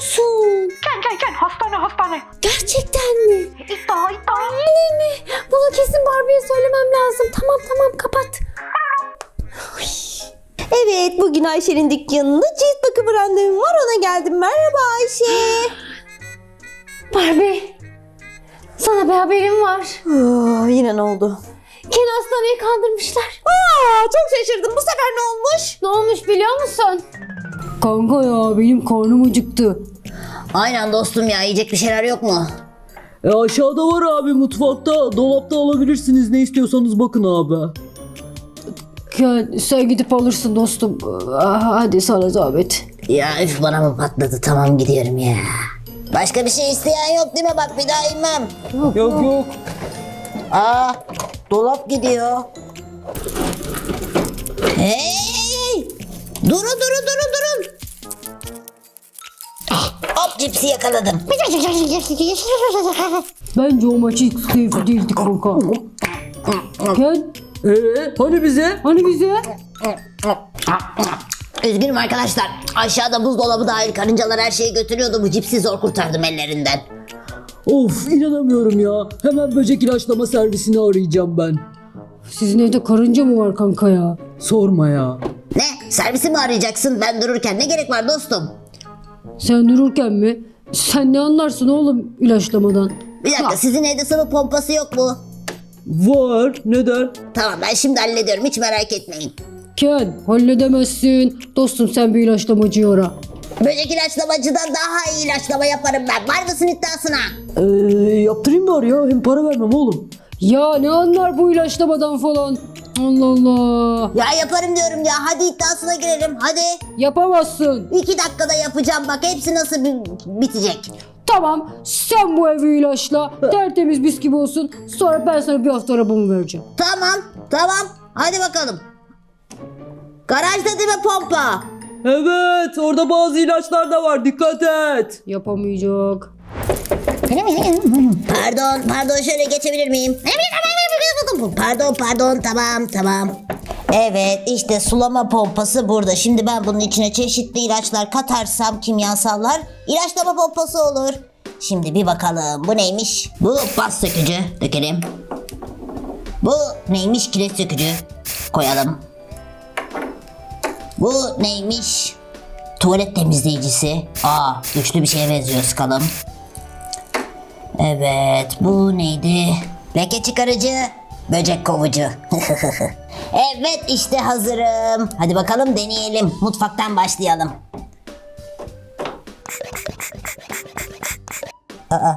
diyorsun? Gel gel gel hastane hastane. Gerçekten mi? İddia iddia. Öyle mi? Bunu kesin Barbie'ye söylemem lazım. Tamam tamam kapat. Evet bugün Ayşe'nin dükkanında cilt bakımı randevum var ona geldim. Merhaba Ayşe. Barbie, sana bir haberim var. Oh, yine ne oldu? Ken hastaneyi kandırmışlar. Aa, çok şaşırdım. Bu sefer ne olmuş? Ne olmuş biliyor musun? Kanka ya benim karnım acıktı. Aynen dostum ya yiyecek bir şeyler yok mu? E aşağıda var abi mutfakta. Dolapta alabilirsiniz. Ne istiyorsanız bakın abi. Ken sen gidip alırsın dostum. Ah, Hadi sana zahmet. Ya üf bana mı patladı tamam gidiyorum ya. Başka bir şey isteyen yok değil mi bak bir daha inmem. Yok yok. Aa dolap gidiyor. Hey! Durun durun durun durun. Hop cipsi yakaladım. Bence o maç hiç keyifli değildi kanka. Ken Ee, hani bize? hani bize? Üzgünüm arkadaşlar. Aşağıda buzdolabı dahil karıncalar her şeyi götürüyordu. Bu cipsi zor kurtardım ellerinden. Of inanamıyorum ya. Hemen böcek ilaçlama servisini arayacağım ben. Sizin evde karınca mı var kanka ya? Sorma ya. Ne? Servisi mi arayacaksın? Ben dururken ne gerek var dostum? Sen dururken mi? Sen ne anlarsın oğlum ilaçlamadan? Bir dakika sizin evde sıvı pompası yok mu? Var. Neden? Tamam ben şimdi hallediyorum hiç merak etmeyin. Ken halledemezsin. Dostum sen bir ilaçlamacıyı ara. Böcek ilaçlamacıdan daha iyi ilaçlama yaparım ben. Var mısın iddiasına? Ee, yaptırayım bari ya. Hem para vermem oğlum. Ya ne anlar bu ilaçlamadan falan? Allah Allah. Ya yaparım diyorum ya. Hadi iddiasına girelim. Hadi. Yapamazsın. İki dakikada yapacağım. Bak hepsi nasıl bi- bitecek. Tamam sen bu evi ilaçla. Tertemiz mis gibi olsun. Sonra ben sana bir hafta arabamı vereceğim. Tamam. Tamam. Hadi bakalım. Garajda değil mi pompa? Evet. Orada bazı ilaçlar da var. Dikkat et. Yapamayacak. Pardon, pardon şöyle geçebilir miyim? Pardon, pardon, tamam, tamam. Evet, işte sulama pompası burada. Şimdi ben bunun içine çeşitli ilaçlar katarsam kimyasallar ilaçlama pompası olur. Şimdi bir bakalım bu neymiş? Bu bas sökücü dökelim. Bu neymiş kireç sökücü koyalım. Bu neymiş? Tuvalet temizleyicisi. Aa güçlü bir şeye benziyor sıkalım. Evet bu neydi? Leke çıkarıcı, böcek kovucu. evet işte hazırım. Hadi bakalım deneyelim. Mutfaktan başlayalım. Aa,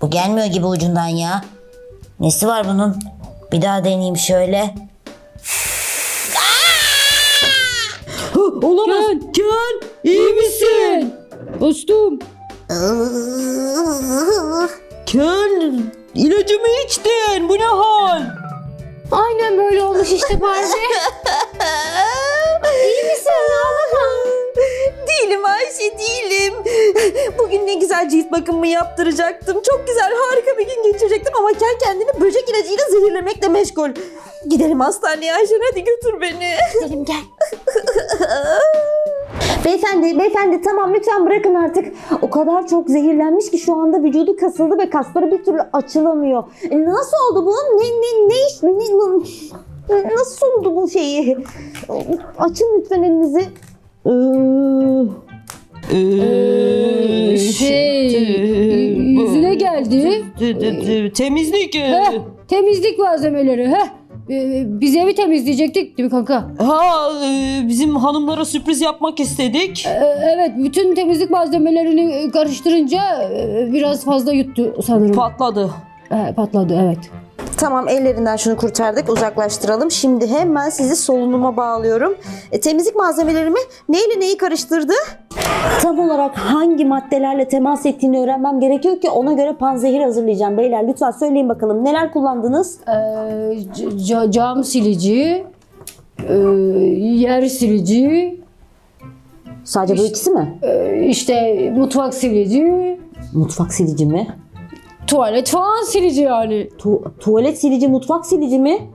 bu gelmiyor gibi ucundan ya. Nesi var bunun? Bir daha deneyeyim şöyle. Hı, olamaz. Ken. Ken. iyi misin? Dostum. Ken. İlacımı içtin. Bu ne hal? Aynen böyle olmuş işte Barbie. İyi misin? Değilim Ayşe değilim. Bugün ne güzel cilt bakımımı yaptıracaktım. Çok güzel harika bir gün geçirecektim ama Ken kendini böcek ilacıyla zehirlemekle meşgul. Gidelim hastaneye Ayşe hadi götür beni. Gidelim gel. Beyefendi, beyefendi tamam lütfen bırakın artık. O kadar çok zehirlenmiş ki şu anda vücudu kasıldı ve kasları bir türlü açılamıyor. E, Nasıl oldu bu? Ne ne ne iş? Ne- nasıl oldu bu şeyi? Açın lütfen elinizi. Ee, Şey, te- yüzüne geldi. te- te- te- Temizlik. e, Heh, temizlik malzemeleri. Heh. Ee, Biz evi temizleyecektik değil mi kanka? Ha e, bizim hanımlara sürpriz yapmak istedik. Ee, Evet bütün temizlik malzemelerini karıştırınca e, biraz fazla yuttu sanırım. Patladı. Ee, patladı evet. Tamam ellerinden şunu kurtardık uzaklaştıralım. Şimdi hemen sizi solunuma bağlıyorum. E, temizlik malzemelerimi neyle neyi karıştırdı? Tam olarak hangi maddelerle temas ettiğini öğrenmem gerekiyor ki ona göre panzehir hazırlayacağım. Beyler lütfen söyleyin bakalım neler kullandınız? Ee, cam silici, e, yer silici, Sadece bu ikisi mi? e, işte mutfak silici, Mutfak silici mi? Tuvalet falan silici yani. Tu- tuvalet silici, mutfak silici mi?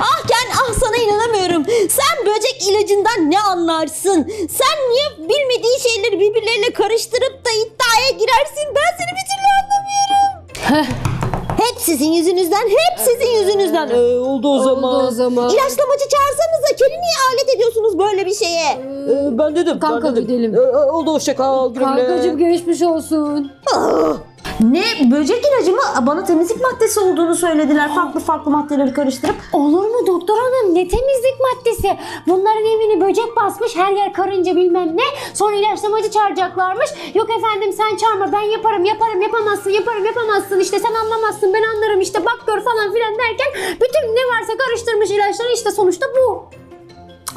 Ah Ken ah sana inanamıyorum. Sen böcek ilacından ne anlarsın? Sen niye bilmediğin şeyleri birbirleriyle karıştırıp da iddiaya girersin? Ben seni bir türlü anlamıyorum. hep sizin yüzünüzden, hep sizin yüzünüzden. Ee, oldu o zaman. Oldu o zaman. İlaçlamacı çağırsanıza. Kendi niye alet ediyorsunuz böyle bir şeye? Ee, ben dedim. Kanka ben dedim. gidelim. Ee, oldu hoşça kal. Kankacığım geçmiş olsun. Ne böcek ilacı mı? Bana temizlik maddesi olduğunu söylediler. Farklı farklı maddeleri karıştırıp. Olur mu doktor hanım ne temizlik maddesi. Bunların evini böcek basmış her yer karınca bilmem ne. Sonra ilaçlamacı çağıracaklarmış. Yok efendim sen çağırma ben yaparım yaparım yapamazsın yaparım yapamazsın. İşte sen anlamazsın ben anlarım işte bak gör falan filan derken bütün ne varsa karıştırmış ilaçları işte sonuçta bu.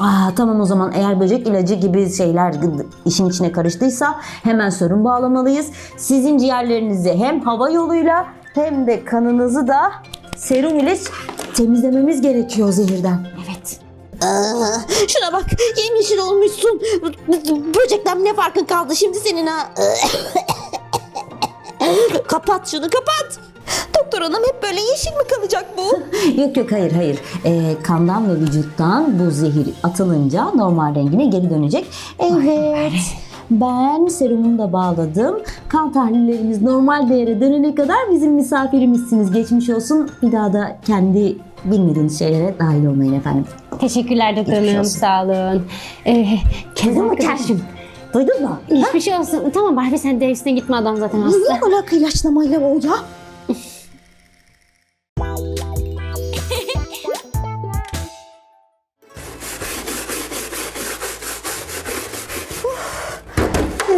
Aa tamam o zaman eğer böcek ilacı gibi şeyler işin içine karıştıysa hemen sorun bağlamalıyız. Sizin ciğerlerinizi hem hava yoluyla hem de kanınızı da serum ile temizlememiz gerekiyor zehirden. Evet. Aa, şuna bak yemyeşil olmuşsun. Böcekten ne farkın kaldı şimdi senin ha? kapat şunu kapat. Doktor hanım hep böyle yeşil mi kalacak bu? Yok yok hayır hayır. Ee, kandan ve vücuttan bu zehir atılınca normal rengine geri dönecek. Evet. Ben serumunu da bağladım. Kan tahlillerimiz normal değere dönene kadar bizim misafirimizsiniz. Geçmiş olsun. Bir daha da kendi bilmediğiniz şeylere dahil olmayın efendim. Teşekkürler doktor Geçmiş hanım olsun. sağ olun. Ee, mu Kerşim? Duydun mu? Hiçbir şey olsun. Tamam Barbie sen de üstüne gitme adam zaten hasta. Ne alaka ilaçlamayla o ya?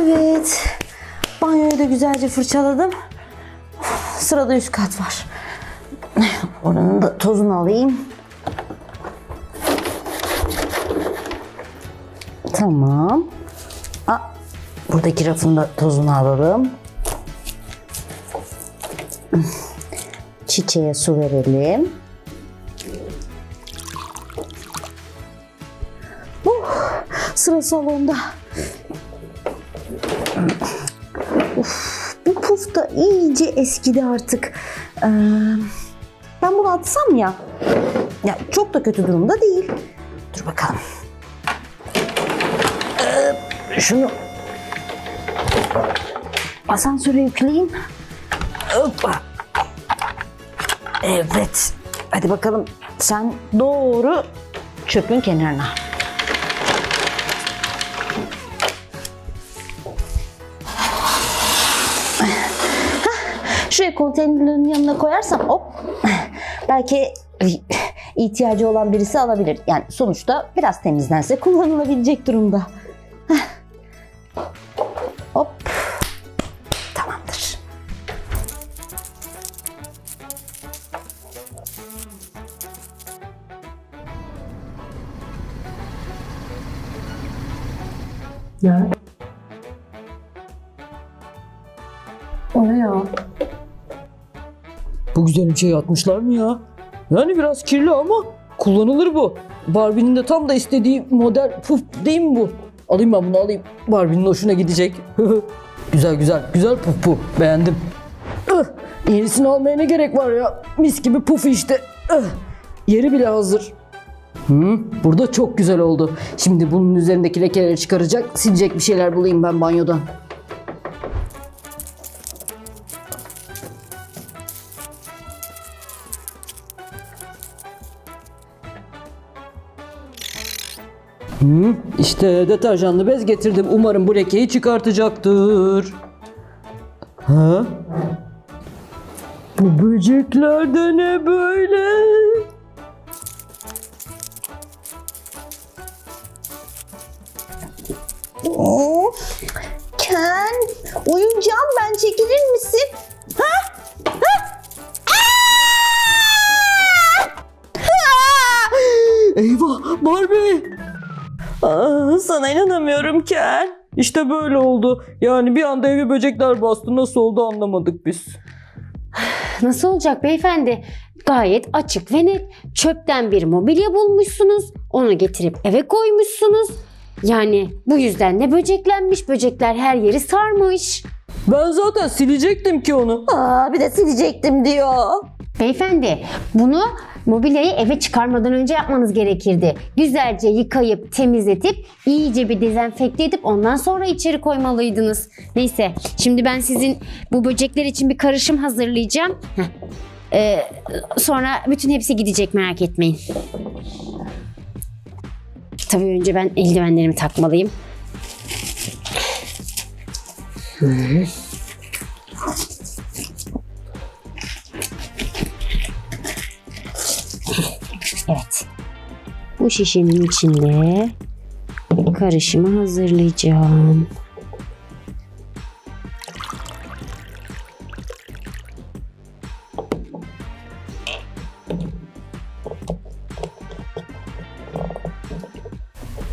Evet. Banyoyu da güzelce fırçaladım. Sırada üst kat var. Oranın da tozunu alayım. Tamam. Aa, buradaki rafın da tozunu alalım. Çiçeğe su verelim. Uh, sıra salonda. Bu puf da iyice eskidi artık. Ee, ben bunu atsam ya. Ya çok da kötü durumda değil. Dur bakalım. Ee, şunu asansöre yükleyeyim. Hoppa. Evet. Hadi bakalım. Sen doğru çöpün kenarına. Şuraya konteynerlerin yanına koyarsam hop belki ihtiyacı olan birisi alabilir. Yani sonuçta biraz temizlense kullanılabilecek durumda. Hop. Tamamdır. Ya. Bu güzel bir şey atmışlar mı ya? Yani biraz kirli ama kullanılır bu. Barbie'nin de tam da istediği model puf değil mi bu? Alayım ben bunu alayım. Barbie'nin hoşuna gidecek. güzel güzel. Güzel puf bu. Beğendim. Yenisini almaya ne gerek var ya? Mis gibi puf işte. Yeri bile hazır. Hı, burada çok güzel oldu. Şimdi bunun üzerindeki lekeleri çıkaracak, silecek bir şeyler bulayım ben banyodan. Hı, işte deterjanlı bez getirdim. Umarım bu lekeyi çıkartacaktır. Ha? Bu böcekler de ne böyle? Ken uyuyacağım ben çekilir misin? Ha? Ha? Aa! Aa! Eyvah Barbie! Aa, sana inanamıyorum Ken. İşte böyle oldu. Yani bir anda evi böcekler bastı. Nasıl oldu anlamadık biz. Nasıl olacak beyefendi? Gayet açık ve net. Çöpten bir mobilya bulmuşsunuz. Onu getirip eve koymuşsunuz. Yani bu yüzden de böceklenmiş. Böcekler her yeri sarmış. Ben zaten silecektim ki onu. Aa, bir de silecektim diyor. Beyefendi bunu Mobilyayı eve çıkarmadan önce yapmanız gerekirdi. Güzelce yıkayıp, temizletip, iyice bir dezenfekte edip ondan sonra içeri koymalıydınız. Neyse, şimdi ben sizin bu böcekler için bir karışım hazırlayacağım. Heh. Ee, sonra bütün hepsi gidecek merak etmeyin. Tabii önce ben eldivenlerimi takmalıyım. Evet. Bu şişenin içinde karışımı hazırlayacağım.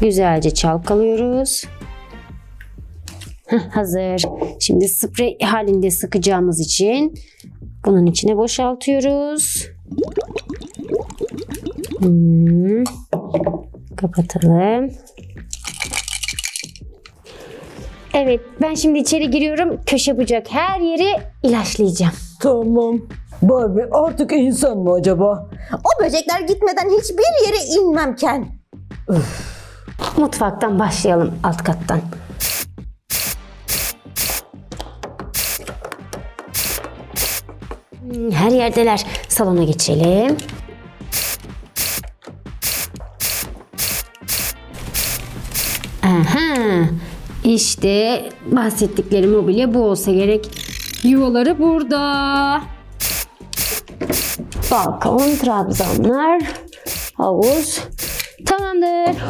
Güzelce çalkalıyoruz. Hazır. Şimdi sprey halinde sıkacağımız için bunun içine boşaltıyoruz. Hmm. Kapatalım. Evet ben şimdi içeri giriyorum. Köşe bucak her yeri ilaçlayacağım. Tamam. Barbie artık insan mı acaba? O böcekler gitmeden hiçbir yere inmem Ken. Mutfaktan başlayalım alt kattan. Hmm, Her yerdeler. Salona geçelim. İşte bahsettikleri mobilya bu olsa gerek. Yuvaları burada. Balkon, trabzanlar, havuz. Tamamdır.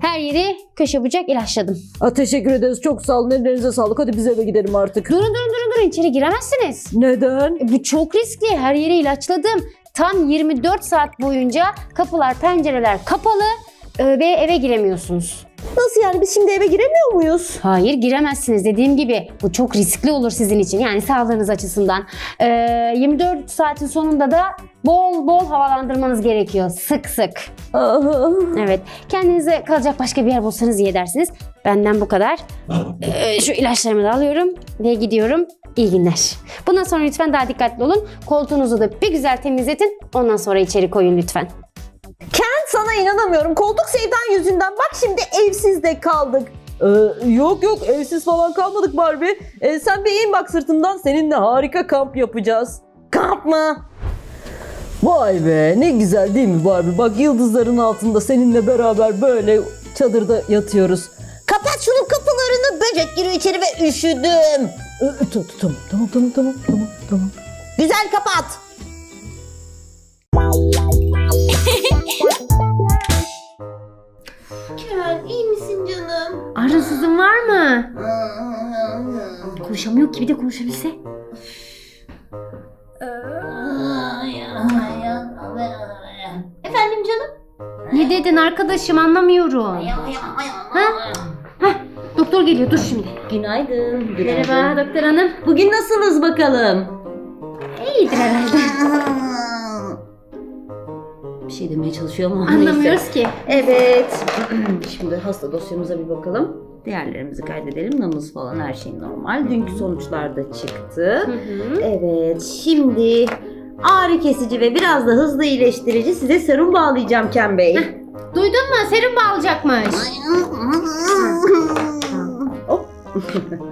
Her yeri köşe bucak ilaçladım. Aa, teşekkür ederiz. Çok sağ olun. Ellerinize sağlık. Hadi biz eve gidelim artık. Durun durun durun durun içeri giremezsiniz. Neden? E, Bu çok riskli. Her yeri ilaçladım. Tam 24 saat boyunca kapılar, pencereler kapalı e, ve eve giremiyorsunuz. Nasıl yani biz şimdi eve giremiyor muyuz? Hayır giremezsiniz dediğim gibi bu çok riskli olur sizin için yani sağlığınız açısından. E, 24 saatin sonunda da bol bol havalandırmanız gerekiyor sık sık. Aha. Evet kendinize kalacak başka bir yer bulsanız iyi edersiniz. Benden bu kadar. E, şu ilaçlarımı da alıyorum ve gidiyorum. İyi günler. Bundan sonra lütfen daha dikkatli olun. Koltuğunuzu da bir güzel temizletin. Ondan sonra içeri koyun lütfen. Sana inanamıyorum. Koltuk sevdan yüzünden bak şimdi evsiz de kaldık. Ee, yok yok evsiz falan kalmadık Barbie. Ee, sen bir in bak sırtımdan seninle harika kamp yapacağız. Kamp mı? Vay be ne güzel değil mi Barbie? Bak yıldızların altında seninle beraber böyle çadırda yatıyoruz. Kapat şunun kapılarını böcek giriyor içeri ve üşüdüm. Ee, t- tamam tamam tamam tamam tamam tamam. Güzel kapat. Konuşamıyor ki bir de konuşabilse. Efendim canım? Ne dedin arkadaşım anlamıyorum. Ha? Hah, doktor geliyor dur şimdi. Günaydın. Merhaba doktor hanım. Bugün nasılsınız bakalım? İyidir herhalde. Şey demeye çalışıyor ama Anlamıyoruz ki. Evet. Şimdi hasta dosyamıza bir bakalım. Değerlerimizi kaydedelim. Nabız falan her şey normal. Dünkü sonuçlar da çıktı. Hı hı. Evet. Şimdi ağrı kesici ve biraz da hızlı iyileştirici size serum bağlayacağım Ken Bey. Duydun mu? Serum bağlayacakmış. Hop.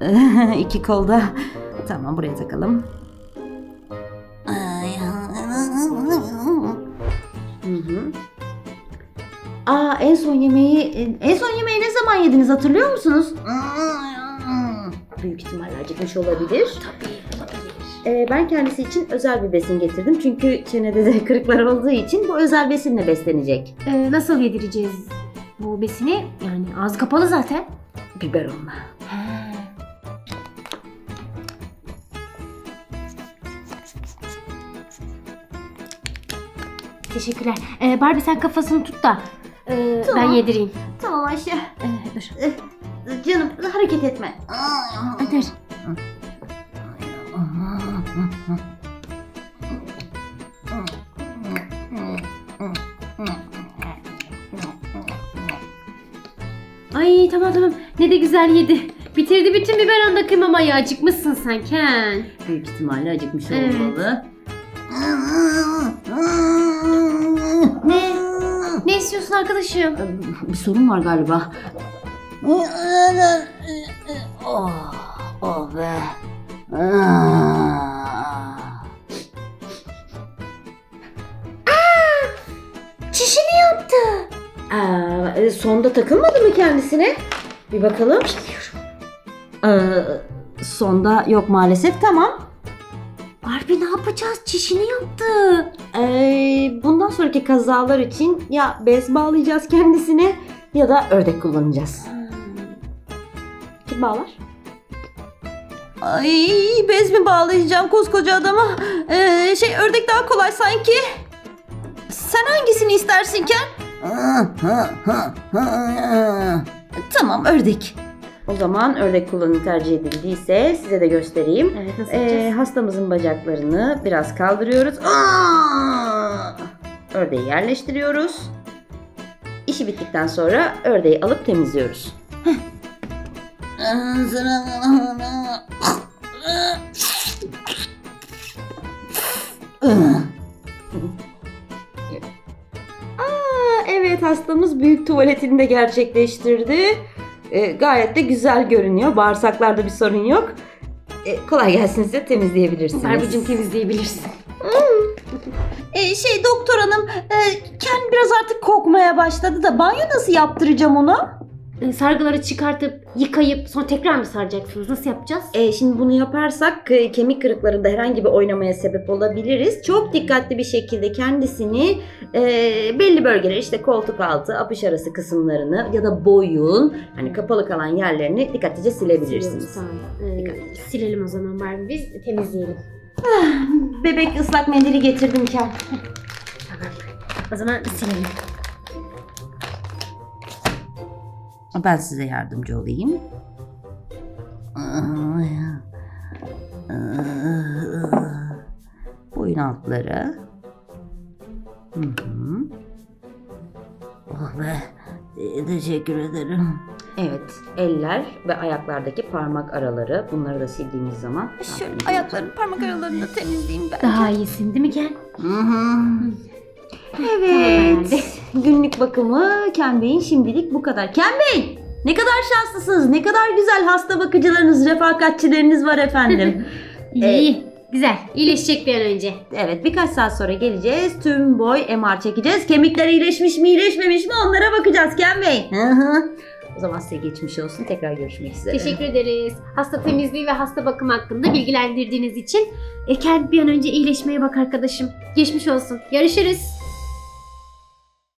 Ee, İki kolda. Tamam buraya takalım. Hı. Aa en son yemeği en son yemeği ne zaman yediniz hatırlıyor musunuz? Büyük ihtimalle acıkmış olabilir. Tabii Ee, ben kendisi için özel bir besin getirdim. Çünkü çenede de kırıklar olduğu için bu özel besinle beslenecek. Ee, nasıl yedireceğiz bu besini? Yani ağzı kapalı zaten. Biberonla. Teşekkürler. Ee, Barbie sen kafasını tut da e, ben yedireyim. Tamam Ayşe. Ee, dur. Canım hareket etme. Dur. Ay tamam tamam. Ne de güzel yedi. Bitirdi bütün biberonda kıymamayı. Acıkmışsın sen Ken. Büyük ihtimalle acıkmış Evet. olmalı. İstiyorsun arkadaşım? Bir sorun var galiba. Oh, oh be. Ah. Çişini yaptı. Aa, e, sonda takılmadı mı kendisine? Bir bakalım. Ee, sonda yok maalesef. Tamam. Barbie ne yapacağız? Çişini yaptı. Ee, bundan sonraki kazalar için ya bez bağlayacağız kendisine ya da ördek kullanacağız. Kim bağlar? Ay bez mi bağlayacağım koskoca adama? Ee, şey ördek daha kolay sanki. Sen hangisini istersin Ken? Tamam ördek. O zaman ördek kullanımı tercih edildiyse size de göstereyim. Evet nasıl Ee, hastamızın bacaklarını biraz kaldırıyoruz. Aa! Ördeği yerleştiriyoruz. İşi bittikten sonra ördeği alıp temizliyoruz. Aa, evet hastamız büyük tuvaletini de gerçekleştirdi. Ee, gayet de güzel görünüyor. Bağırsaklarda bir sorun yok. Ee, kolay gelsin size temizleyebilirsiniz. Barbie'cim temizleyebilirsin. Ee, şey doktor hanım, e, Ken biraz artık kokmaya başladı da banyo nasıl yaptıracağım onu? Ee, Sargıları çıkartıp yıkayıp sonra tekrar mı saracaksınız? Nasıl yapacağız? E, şimdi bunu yaparsak e, kemik kırıklarında herhangi bir oynamaya sebep olabiliriz. Çok dikkatli bir şekilde kendisini e, belli bölgeler işte koltuk altı, apış arası kısımlarını ya da boyun hani kapalı kalan yerlerini dikkatlice silebilirsiniz. Tamam. Ee, silelim o zaman Barbie biz temizleyelim. Bebek ıslak mendili getirdim Ken. O zaman silelim. Ben size yardımcı olayım. Boyun altları. Hı hı. Oh be. Teşekkür ederim. Evet, eller ve ayaklardaki parmak araları. Bunları da sildiğimiz zaman. Şöyle ayakların parmak aralarını da temizleyeyim ben. Daha iyisin değil mi Ken? Hı hı. Evet. Günlük bakımı Ken Bey'in şimdilik bu kadar. Ken Bey! Ne kadar şanslısınız. Ne kadar güzel hasta bakıcılarınız, refakatçileriniz var efendim. İyi, Ee, iyi. Güzel. İyileşecek bir an önce. evet birkaç saat sonra geleceğiz. Tüm boy MR çekeceğiz. Kemikler iyileşmiş mi iyileşmemiş mi onlara bakacağız Ken Bey. Hı hı. O zaman size geçmiş olsun. Tekrar görüşmek üzere. Teşekkür ederiz. Hasta temizliği ve hasta bakım hakkında bilgilendirdiğiniz için. E, bir an önce iyileşmeye bak arkadaşım. Geçmiş olsun. Görüşürüz.